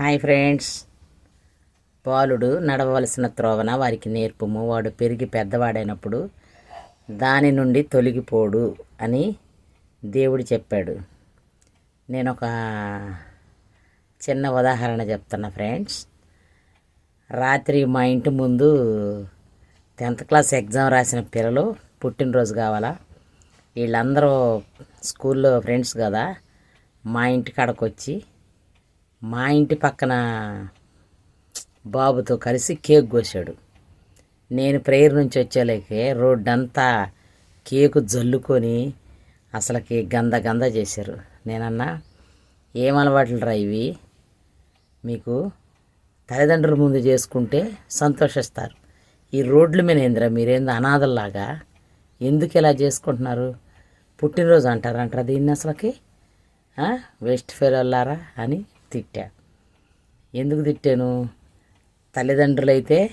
Hi friends. బాలుడు నడవలసిన త్రోవన వారికి నేర్పుము. వాడు పెరిగి పెద్దవాడైనప్పుడు దాని నుండి తొలగిపోడు అని దేవుడు చెప్పాడు. నేను ఒక చిన్న ఉదాహరణ చెప్తున్నా ఫ్రెండ్స్. రాత్రి మా ఇంటి ముందు టెన్త్ క్లాస్ ఎగ్జామ్ రాసిన పిల్లలు పుట్టినరోజు కావాలా. వీళ్ళందరూ స్కూల్లో ఫ్రెండ్స్ కదా. మా ఇంటి కాడకొచ్చి మా ఇంటి పక్కన బాబుతో కలిసి కేక్ కోసాడు నేను ప్రేయర్ నుంచి వచ్చేలేకే రోడ్డంతా కేకు జల్లుకొని అసలుకి గంద గంద చేశారు. నేనన్నా ఏం అలవాట్లు రా ఇవి? మీకు తల్లిదండ్రుల ముందు చేసుకుంటే సంతోషిస్తారు. ఈ రోడ్ల మీద ఏందిరా మీరేందో అనాథల్లాగా? ఎందుకు ఇలా చేసుకుంటున్నారు? పుట్టినరోజు అంటారంటారా దీన్ని అసలుకి? వెస్ట్ ఫెయిల్ వెళ్ళారా అని తిట్టా. ఎందుకు తిట్టాను? తల్లిదండ్రులైతే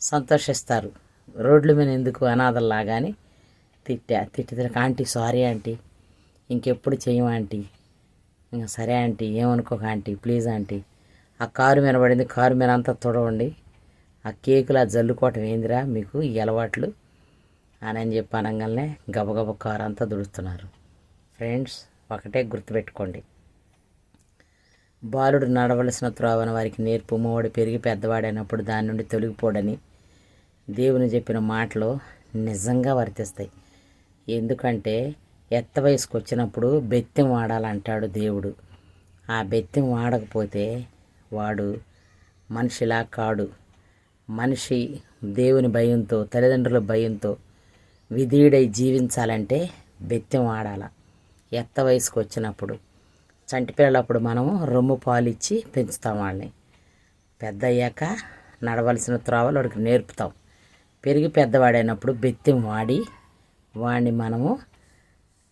సంతోషిస్తారు. రోడ్ల మీద ఎందుకు అనాథల్లాగా అని తిట్టా. తిట్టితే ఆంటీ సారీ ఆంటీ ఇంకెప్పుడు చేయము ఆంటీ? ఇంకా సరే ఆంటీ ఏమనుకోక ఆంటీ ప్లీజ్ ఆంటీ. ఆ కారు మీద పడింది. కారు మీద అంతా తుడవండి. ఆ కేకులా జల్లుకోవటం ఏందిరా మీకు? ఈ అలవాట్లు? అని అని చెప్పి అనగానే గబగబ కారు అంతా దుడుస్తున్నారు ఫ్రెండ్స్ ఒకటే గుర్తుపెట్టుకోండి. బాలుడు నడవలసిన త్రోవన వారికి నేర్పు మూవడు పెరిగి పెద్దవాడైనప్పుడు దాని నుండి తొలగిపోడని దేవుని చెప్పిన మాటలు నిజంగా వర్తిస్తాయి. ఎందుకంటే ఎత్త వయసుకు వచ్చినప్పుడు బెత్తం వాడాలంటాడు దేవుడు. ఆ బెత్తం వాడకపోతే వాడు మనిషిలా కాడు. మనిషి దేవుని భయంతో తల్లిదండ్రుల భయంతో విధేయుడై జీవించాలంటే బెత్తం వాడాల. ఎత్త వయసుకు వచ్చినప్పుడు చంటి పిల్లలప్పుడు మనము రొమ్ము పాలు ఇచ్చి పెంచుతాం వాళ్ళని. పెద్ద అయ్యాక నడవలసిన త్రోవలు వాడికి నేర్పుతాం. పెరిగి పెద్దవాడైనప్పుడు బెత్తం వాడి వాడిని మనము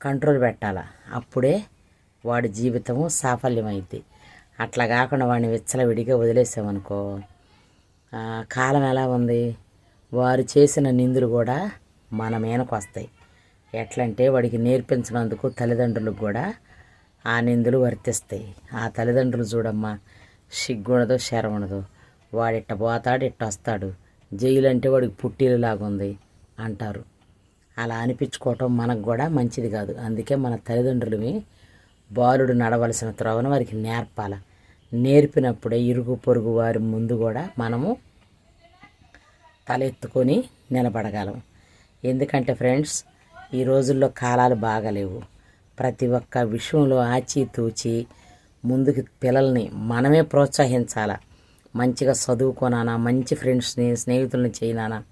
కంట్రోల్ పెట్టాల. అప్పుడే వాడి జీవితము సాఫల్యమైంది అట్లా కాకుండా వాడిని విచ్చలవిడిగా వదిలేసామనుకో కాలం ఎలా ఉంది? వారు చేసిన నిందులు కూడా మన మీదకు వస్తాయి. ఎట్లంటే వాడికి నేర్పించినందుకు తల్లిదండ్రులకు కూడా ఆ నిందులు వర్తిస్తాయి. ఆ తల్లిదండ్రులు చూడమ్మా సిగ్గుండదు శరవణదో వాడిట్ట వాడు ఇట్ట పోతాడు ఇట్ట వస్తాడు. జైలు అంటే వాడికి పుట్టిలులాగా ఉంది అంటారు. అలా అనిపించుకోవటం మనకు కూడా మంచిది కాదు. అందుకే మన తల్లిదండ్రులవి బాలుడు నడవలసిన త్రోవను వారికి నేర్పాల. నేర్పినప్పుడే ఇరుగు పొరుగు వారి ముందు కూడా మనము తలెత్తుకొని నిలబడగలం. ఎందుకంటే ఫ్రెండ్స్ ఈ రోజుల్లో కాలాలు బాగలేవు. ప్రతి ఒక్క విషయంలో ఆచితూచి ముందుకు పిల్లల్ని మనమే ప్రోత్సహించాల? మంచిగా చదువుకోనానా? మంచి ఫ్రెండ్స్ని స్నేహితుల్ని చేయనానా?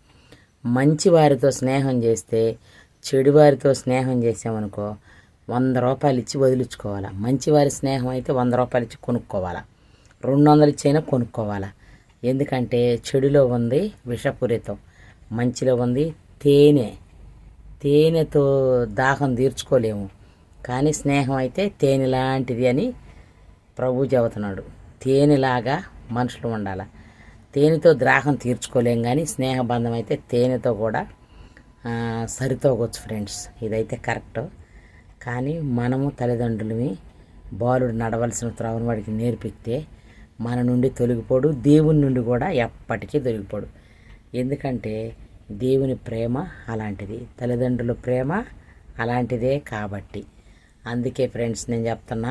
మంచి వారితో స్నేహం చేస్తే చెడు వారితో స్నేహం చేసామనుకో వంద రూపాయలు ఇచ్చి వదిలించుకోవాలా? మంచివారి స్నేహం అయితే వంద రూపాయలు ఇచ్చి కొనుక్కోవాలా? రెండు వందలు ఇచ్చైనా కొనుక్కోవాలా? ఎందుకంటే చెడులో ఉంది విషపూరితం మంచిలో ఉంది తేనె. తేనెతో దాహం తీర్చుకోలేము. కానీ స్నేహం అయితే తేనె లాంటిది అని ప్రభు చెబుతున్నాడు. తేనెలాగా మనుషులు ఉండాలి? తేనెతో ద్రాహం తీర్చుకోలేం కానీ స్నేహబంధం అయితే తేనెతో కూడా సరితోగొచ్చు ఫ్రెండ్స్ ఇదైతే కరెక్ట్ కానీ మనము తల్లిదండ్రులని బాలుడు నడవలసిన త్రోవను వాడికి నేర్పిస్తే మన నుండి తొలగిపోడు దేవుని నుండి కూడా ఎప్పటికీ తొలగిపోడు. ఎందుకంటే దేవుని ప్రేమ అలాంటిది. తల్లిదండ్రుల ప్రేమ అలాంటిదే కాబట్టి. అందుకే ఫ్రెండ్స్ నేను చెప్తున్నా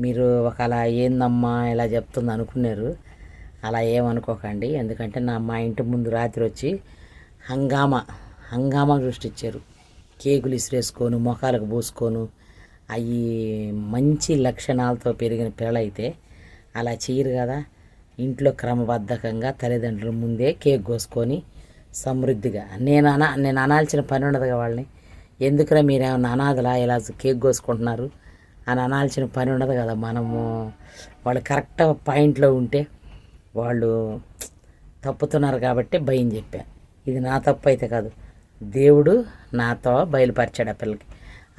మీరు ఒకలా ఏందమ్మా ఇలా చెప్తుంది అనుకున్నారు అలా ఏమనుకోకండి. ఎందుకంటే నా మా ఇంటి ముందు రాత్రి వచ్చి హంగామా హంగామా సృష్టించారు. కేకులు ఇసిరేసుకొని మొఖాలకు పోసుకొని అవి మంచి లక్షణాలతో పెరిగిన పిల్లలైతే అలా చేయరు కదా. ఇంట్లో క్రమబద్ధకంగా తల్లిదండ్రుల ముందే కేక్ కోసుకొని సమృద్ధిగా నేను అనా నేను అనాల్సిన పని ఉండదుగా వాళ్ళని. ఎందుకురా మీరు అనాథలా ఇలా కేక్ కోసుకుంటున్నారు? అని అనాల్సిన పని ఉండదు కదా మనము. వాళ్ళు కరెక్ట్ పాయింట్లో ఉంటే వాళ్ళు తప్పుతున్నారు కాబట్టి భయం చెప్పా. ఇది నా తప్పు అయితే కాదు. దేవుడు నాతో బయలుపరిచాడు ఆ పిల్లకి.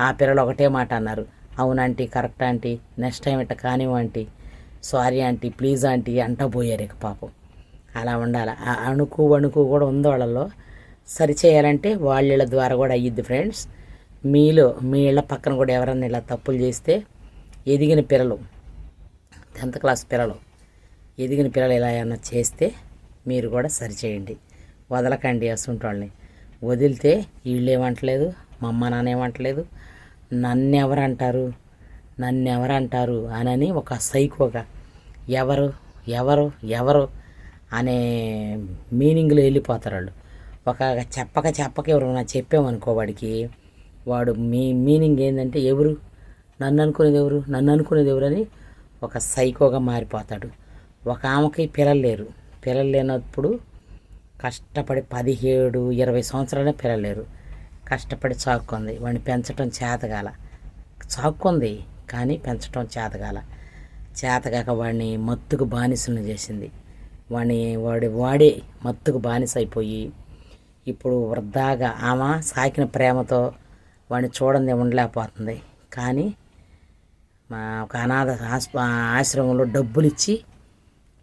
ఆ పిల్లలు ఒకటే మాట అన్నారు. అవునంటీ కరెక్ట్ ఆంటీ. నెక్స్ట్ టైం ఇట్ట కానివ్వు ఆంటీ. సారీ ఆంటీ ప్లీజ్ ఆంటీ అంటా పోయారు ఇక పాపం. అలా ఉండాలి. ఆ అణుకు వణుకు కూడా ఉంది వాళ్ళలో సరిచేయాలంటే వాళ్ళ ద్వారా కూడా అయ్యిద్ది ఫ్రెండ్స్. మీలో మీ ఇళ్ళ పక్కన కూడా ఎవరన్నా ఇలా తప్పులు చేస్తే ఎదిగిన పిల్లలు టెన్త్ క్లాస్ పిల్లలు ఎదిగిన పిల్లలు ఇలా ఏమన్నా చేస్తే మీరు కూడా సరిచేయండి. వదలకండి అసంటోళ్ళని. వదిలితే వీళ్ళు ఏమంటలేదు మా అమ్మ నాన్న ఏమంటలేదు నన్ను ఎవరు అంటారు నన్ను ఎవరు అంటారు అనని ఒక సైకోగా ఎవరు ఎవరు ఎవరు అనే మీనింగ్లో వెళ్ళిపోతారు వాళ్ళు. ఒక చెప్పక చెప్పక ఎవరైనా చెప్పామనుకో వాడికి వాడు మీ మీనింగ్ ఏంటంటే ఎవరు? నన్ను అనుకునేది ఎవరు? నన్ను అనుకునేది ఎవరు అని ఒక సైకోగా మారిపోతాడు. ఒక ఆమెకి పిల్లలు లేరు. పిల్లలు లేనప్పుడు కష్టపడి పదిహేడు ఇరవై సంవత్సరాలే పిల్లలు లేరు. కష్టపడి చాక్కుంది. వాడిని పెంచడం చేతగాల. చాక్కుంది కానీ పెంచడం చేతగాల. చేతగాక వాడిని మత్తుకు బానిసలను చేసింది. వాడిని వాడి వాడే మత్తుకు బానిస అయిపోయి ఇప్పుడు వృద్ధాగా ఆమె సాకిన ప్రేమతో వాడిని చూడండి ఉండలేకపోతుంది. కానీ మా ఒక అనాథ ఆశ్రమంలో డబ్బులు ఇచ్చి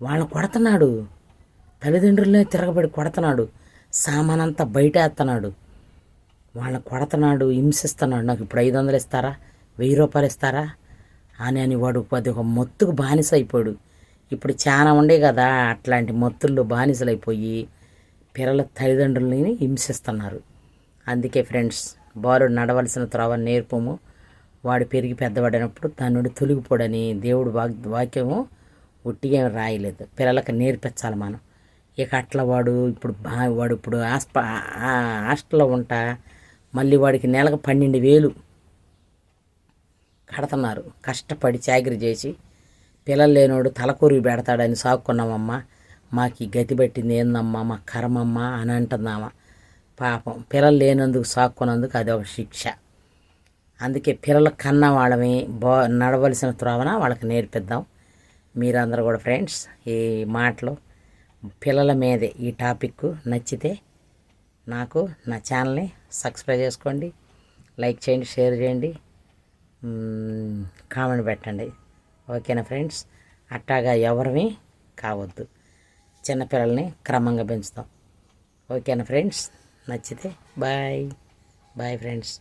వాళ్ళని కొడుతున్నాడు. తల్లిదండ్రులనే తిరగబడి కొడుతున్నాడు. సామానంతా బయట వేస్తున్నాడు వాళ్ళని కొడుతున్నాడు హింసిస్తున్నాడు. నాకు ఇప్పుడు ఐదు వందలు ఇస్తారా? వెయ్యి రూపాయలు ఇస్తారా? అని అని వాడు అది ఒక మొత్తుకు బానిస అయిపోయాడు ఇప్పుడు చాలా ఉండే కదా అట్లాంటి మొత్తుల్లో బానిసలు అయిపోయి పిల్లల తల్లిదండ్రులని హింసిస్తున్నారు. అందుకే ఫ్రెండ్స్ బాలుడు నడవలసిన త్రోవ నేర్పము. వాడు పెరిగి పెద్దవాడినప్పుడు తన నుండి దేవుడు వాక్ వాక్యము ఉట్టిగా రాయలేదు. పిల్లలకు నేర్పించాలి మనం. ఇక అట్లా వాడు ఇప్పుడు బా వాడు ఇప్పుడు హాస్ప హాస్టల్లో ఉంటా మళ్ళీ వాడికి నెలకు పన్నెండు వేలు కడుతున్నారు. కష్టపడి చాకరీ చేసి పిల్లలు లేనోడు తలకూరి పెడతాడని సాక్కున్నామమ్మా మాకు గతి పట్టింది ఏందమ్మా మా కర్మమ్మా అని అంటుందామా పాపం పిల్లలు లేనందుకు సాక్కున్నందుకు అది ఒక శిక్ష. అందుకే పిల్లల కన్న వాళ్ళమే బో నడవలసిన త్రోవన వాళ్ళకి నేర్పిద్దాం. మీరందరూ కూడా ఫ్రెండ్స్ ఈ మాటలు పిల్లల మీదే ఈ టాపిక్ నచ్చితే నాకు నా ఛానల్ని సబ్స్క్రైబ్ చేసుకోండి లైక్ చేయండి షేర్ చేయండి కామెంట్ పెట్టండి. ఓకేనా ఫ్రెండ్స్? అట్టాగా ఎవరిని కావద్దు. చిన్నపిల్లల్ని క్రమంగా పెంచుతాం. ఓకేనా ఫ్రెండ్స్? నచ్చితే బాయ్. Bye friends.